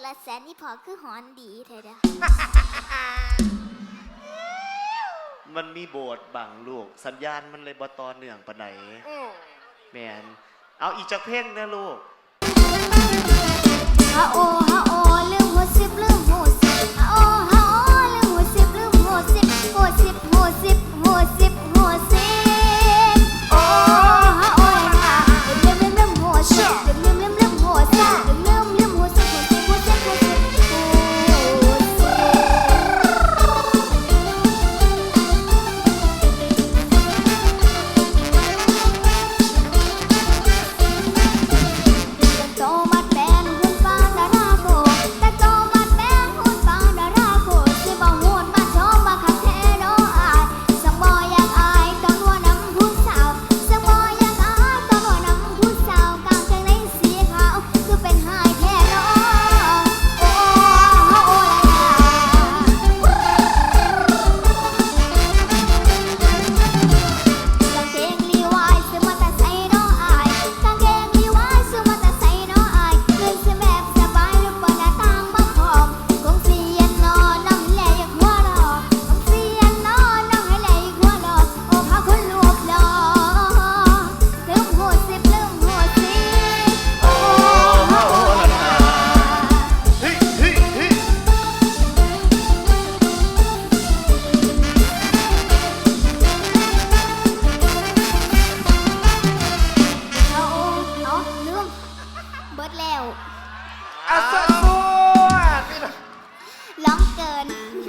อละแสนนี่พอคือหอนดีเธอเด้อมันมีโบสถ์บังลูก สัญญาณมันเลยบ่ต่อเนื่องปานไหนอืมแมนเอาอีกจักเพลงนะลูก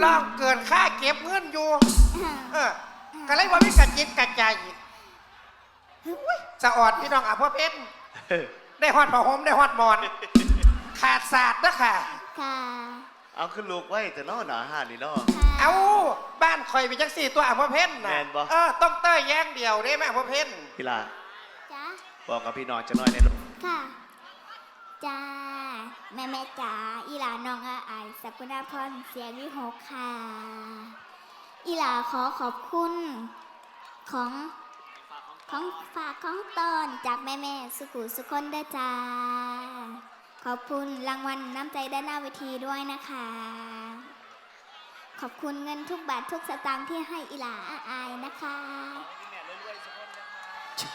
ลองเกินค่าเก็บเงินอยู่เออก็เลยว่ามีกระจิตกระใจอุ๊ยสะออดพี่น้องอะพ่อเพชรได้ฮอดผ้าห่มได้ฮอดหมอน ขาดศาสตร์นะค่ะ ค่ะเอาขึ้นลูกไว้แต่นอหนาหานี่เนอค่ะเอาบ้านคอยไปจักสี่ตัวอะพ่อเพชรนะแม่นบ่ เออต้องเต้ยแย่งเดียวได้ไหมพ่อเพชรพี่ลาจ้าบอกกับพี่น้องจะน้อยในลูกค่ะ จ้า แม่แม่จ๋าอีหลาน้องอาอายสักุณาพรเสียงวิหกค่ะ อีหลาขอขอบคุณของของฝากของตอนจากแม่แม่สุขุสุคนเด้อจ้า ขอบคุณรางวัลน้ำใจด้านหน้าเวทีด้วยนะคะ ขอบคุณเงินทุกบาททุกสตางค์ที่ให้อีหลาอาอายนะคะ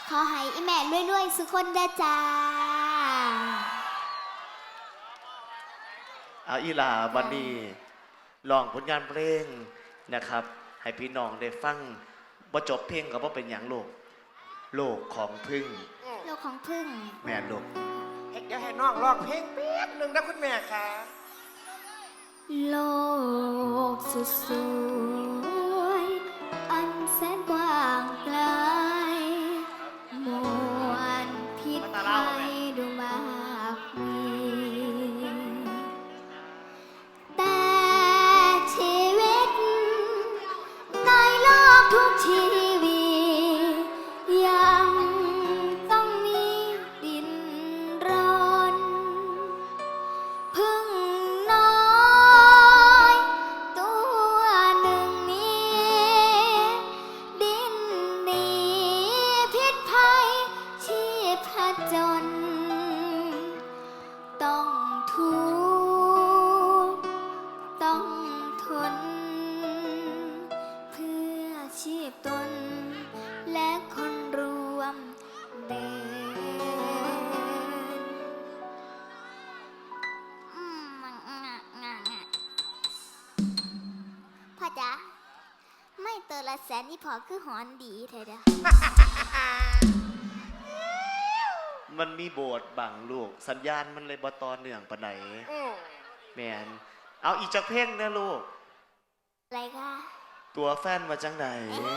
ขอให้อีแม่รวยๆสุคนเด้อจ้า เอาอีหลาบันนี้ลองผลงานเพลงนะครับ ให้พี่น้องได้ฟังบ่จบเพลงก็บ่เป็นอย่างโลก โลกของพึ่ง โลกของพึ่ง แม่นลูกเดี๋ยวให้น้องร้องเพลงแป๊บหนึ่งนะคุณแม่ค่ะ โลกสุด จน ต้องทุกข์ต้องทน เพื่อชีพตน และคนรวมเดินพ่อจ๊ะไม่เตอละแสนนี่พอคือหอนดีเธอเด้อ มันมีโบสถ์บังลูก สัญญาณมันเลยบ่ต่อเนื่องปานไหนอืมแมนเอาอีกจักเพลงนะลูก อะไรคะ ตัวแฟนมาจังไหนตัว